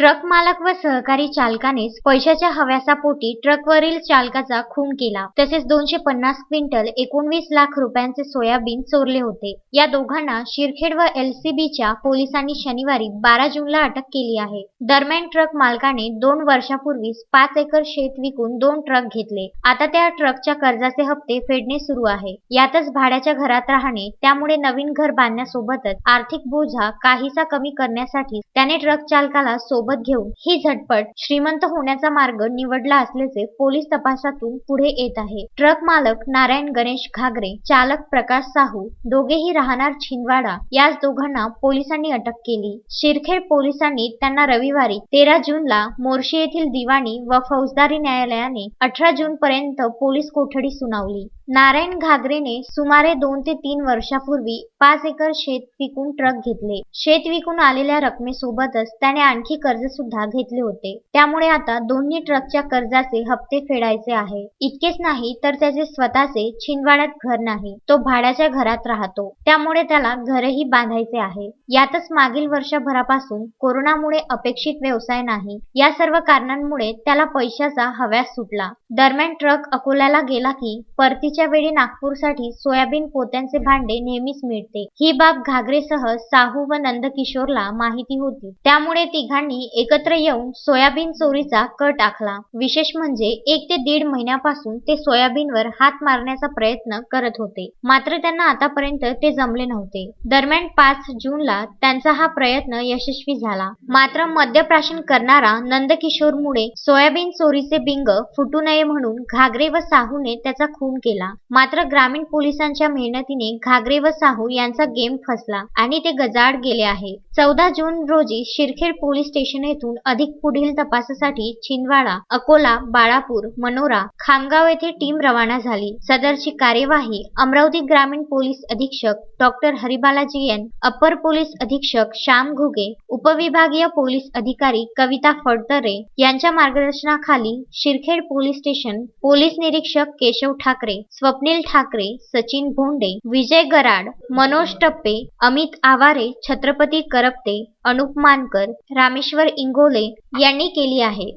Truck मालक व सहकारी चालकानेच पैशाच्या हव्यासापोटी ट्रकवरील चालकाचा खून केला. तसेच दोनशे पन्नास क्विंटल एकोणवीस लाख रुपयांचे सोयाबीन चोरले होते. या दोघांना शिरखेड व एलसीबीच्या पोलिसांनी शनिवारी बारा जूनला अटक केली आहे. दरम्यान ट्रक मालकाने दोन वर्षापूर्वीच पाच एकर शेत विकून दोन ट्रक घेतले. आता त्या ट्रकच्या कर्जाचे हप्ते फेडणे सुरू आहे. यातच भाड्याच्या घरात राहणे त्यामुळे नवीन घर बांधण्यासोबतच आर्थिक बोजा काहीसा कमी करण्यासाठी त्याने ट्रक चालकाला सोबत घेऊन ही झटपट श्रीमंत होण्याचा मार्ग निवडला असल्याचे पोलीस तपासातून पुढे येत आहे. ट्रक मालक नारायण गणेश घागरे चालक प्रकाश साहू दोघेही राहणार छिंदवाडा. याच दोघांना पोलिसांनी अटक केली. शिरखेड पोलिसांनी त्यांना रविवारी तेरा जूनला मोर्शी येथील दिवाणी व फौजदारी न्यायालयाने अठरा जून पर्यंत पोलीस कोठडी सुनावली. नारायण घागरेने सुमारे दोन ते तीन वर्षापूर्वी पाच एकर शेत विकून ट्रक घेतले. शेत विकून आलेल्या रकमेसोबतच त्याने आणखी कर्ज सुद्धा घेतले होते. त्यामुळे आता दोन्ही ट्रकच्या कर्जाचे हप्ते फेडायचे आहे. इतकेच नाही तर त्याचे स्वतःचे छिंदवाड्यात घर नाही. तो भाड्याच्या घरात राहतो. त्यामुळे त्याला घरही बांधायचे आहे. यातच मागील वर्षभरापासून कोरोनामुळे अपेक्षित व्यवसाय नाही. या सर्व कारणांमुळे त्याला पैशाचा हव्यास सुटला. दरम्यान ट्रक अकोल्याला गेला की परतीच्या वेळी नागपूरसाठी सोयाबीन पोत्यांचे भांडे नेहमीच मिळते. ही बाब घागरेसह साहू व नंदकिशोरला माहिती होती. त्यामुळे तिघांनी एकत्र येऊन सोयाबीन चोरीचा कट आखला. विशेष म्हणजे एक ते दीड महिन्यापासून ते सोयाबीनवर हात मारण्याचा प्रयत्न करत होते. मात्र त्यांना आतापर्यंत ते जमले नव्हते. दरम्यान पाच जूनला त्यांचा हा प्रयत्न यशस्वी झाला. मात्र मद्यप्राशन करणारा नंदकिशोरमुळे सोयाबीन चोरीचे बिंग फुटू नये म्हणून घागरे व साहूने त्याचा खून केला. मात्र ग्रामीण पोलिसांच्या मेहनतीने घागरे व साहू यांचा गेम फसला आणि ते गजाड गेले आहे. चौदा जून रोजी शिरखेड पोलीस स्टेशन येथून अधिक पुढील तपासासाठी छिंदवाडा अकोला बाळापूर मनोरा खामगाव येथे टीम रवाना झाली. सदरची कार्यवाही अमरावती ग्रामीण पोलीस अधीक्षक डॉक्टर हरिबालाजी एन अपर पोलीस अधीक्षक श्याम घुगे उपविभागीय पोलीस अधिकारी कविता फडतरे यांच्या मार्गदर्शनाखाली शिरखेड पोलीस स्टेशन पोलीस निरीक्षक केशव ठाकरे स्वप्नील ठाकरे सचिन भोंडे विजय गराड मनोज टप्पे अमित आवारे छत्रपती करपते अनुप मानकर रामेश्वर इंगोले यांनी केली आहे.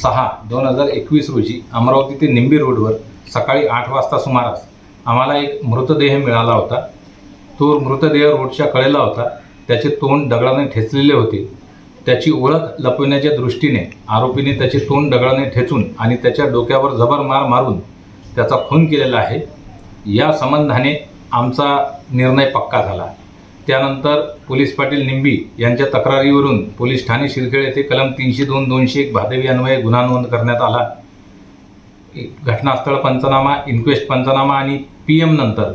सहा दोन हजार एकवीस रोजी अमरावती ते निंबी रोडवर सकाळी आठ वाजता सुमारास आम्हाला एक मृतदेह मिळाला होता. तो मृतदेह रोडच्या कडेला होता. त्याचे तोंड दगडाने ठेचलेले होते. त्याची ओळख लपविण्याच्या दृष्टीने आरोपीने त्याचे तोंड दगडाने ठेचून आणि त्याच्या डोक्यावर जबर मार मारून त्याचा खून केलेला आहे. या संबंधाने आमचा निर्णय पक्का झाला. त्यानंतर पोलीस पाटील निंबी यांच्या तक्रारीवरून पोलीस ठाणे शिरखेळ येथे कलम तीनशे दोन दोनशे एक भादवी अन्वये गुन्हा नोंद करण्यात आला. घटनास्थळ पंचनामा इन्क्वेस्ट पंचनामा आणि पी एम नंतर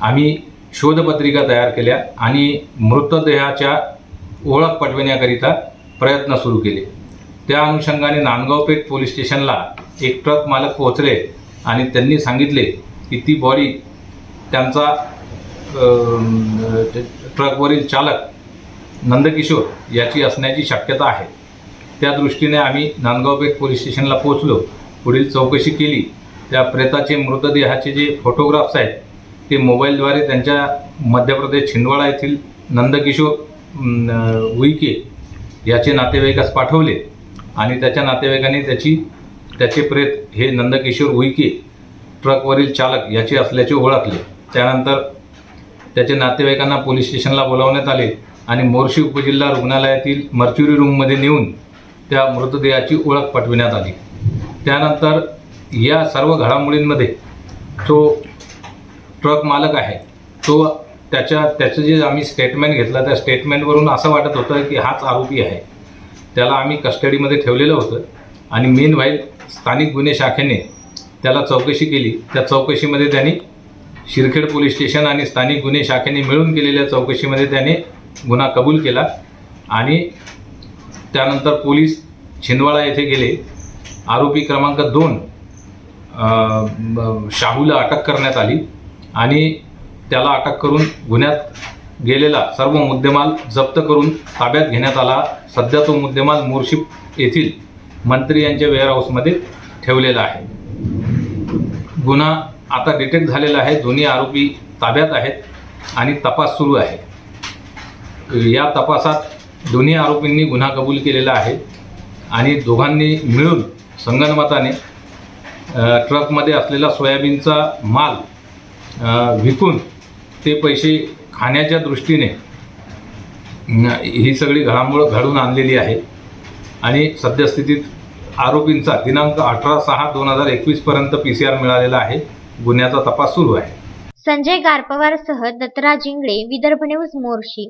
आम्ही शोधपत्रिका तयार केल्या आणि मृतदेहाच्या ओळख पटविण्याकरिता प्रयत्न सुरू केले. त्या अनुषंगाने नांदगाव पेठ पोलीस स्टेशनला एक ट्रक मालक पोहोचले आणि त्यांनी सांगितले की ती बॉडी त्यांचा ते ट्रकवरील चालक नंदकिशोर याची असण्याची शक्यता आहे. त्या दृष्टीने आम्ही नांदगावपेठ पोलीस स्टेशनला पोहोचलो. पुढील चौकशी केली. त्या प्रेताचे मृतदेहाचे जे फोटोग्राफ्स आहेत ते मोबाईलद्वारे त्यांच्या मध्य प्रदेश छिंदवाडा येथील नंदकिशोर उईके याचे नातेवाईकास पाठवले आणि त्याच्या नातेवाईकांनी त्याची त्याचे प्रेत हे नंदकिशोर उईके ट्रकवरील चालक याचे असल्याचे ओळखले. त्यानंतर त्याचे नातेवाईकांना पोलीस स्टेशनला बोलावण्यात आले आणि मोर्शी उपजिल्हा रुग्णालयातील मर्च्युरी रूममध्ये नेऊन त्या मृतदेहाची ओळख पटविण्यात आली. त्यानंतर या सर्व घडामोडींमध्ये जो ट्रक मालक आहे. तो त्याच्या त्याचं जे आम्ही स्टेटमेंट घेतलं त्या स्टेटमेंटवरून असं वाटत होतं की हाच आरोपी आहे. त्याला आम्ही कस्टडीमध्ये ठेवलेलं होतं. आणि मेन व्हाईल स्थानिक गुन्हे शाखेने त्याला चौकशी केली. त्या चौकशीमध्ये त्यांनी शिरखेड पोलीस स्टेशन आणि स्थानिक गुन्हे शाखेने मिळून केलेल्या चौकशीमध्ये त्याने गुन्हा कबूल केला आणि त्यानंतर पोलीस छिंदवाडा येथे गेले. आरोपी क्रमांक दोन शाहूला अटक करण्यात आली आणि त्याला अटक करून गुन्ह्यात गेलेला सर्व मुद्देमाल जप्त करून ताब्यात घेण्यात आला. सध्या तो मुद्देमाल मोर्शी येथील मंत्री यांच्या वेअरहाऊसमध्ये ठेवलेला आहे. गुन्हा आता डिटेक्ट झालेला आहे. दोन्ही आरोपी ताब्यात आहेत आणि तपास सुरू आहे. या तपासात दोन्ही आरोपींनी गुन्हा कबूल केलेला आहे आणि दोघांनी मिळून संगनमताने ट्रकमध्ये असलेला सोयाबीनचा माल विकून ते पैसे खाण्याच्या दृष्टीने ही सगळी घडामोड घडून आणलेली आहे. आणि सद्यस्थितीत आरोपींचा दिनांक अठरा सहा दोन हजार एकवीसपर्यंत पी सी आर मिळालेला आहे. गुन्ह्याचा तपास सुरू आहे. संजय गारपवारसह दत्तराज इंगळे विदर्भ न्यूज मोर्शी.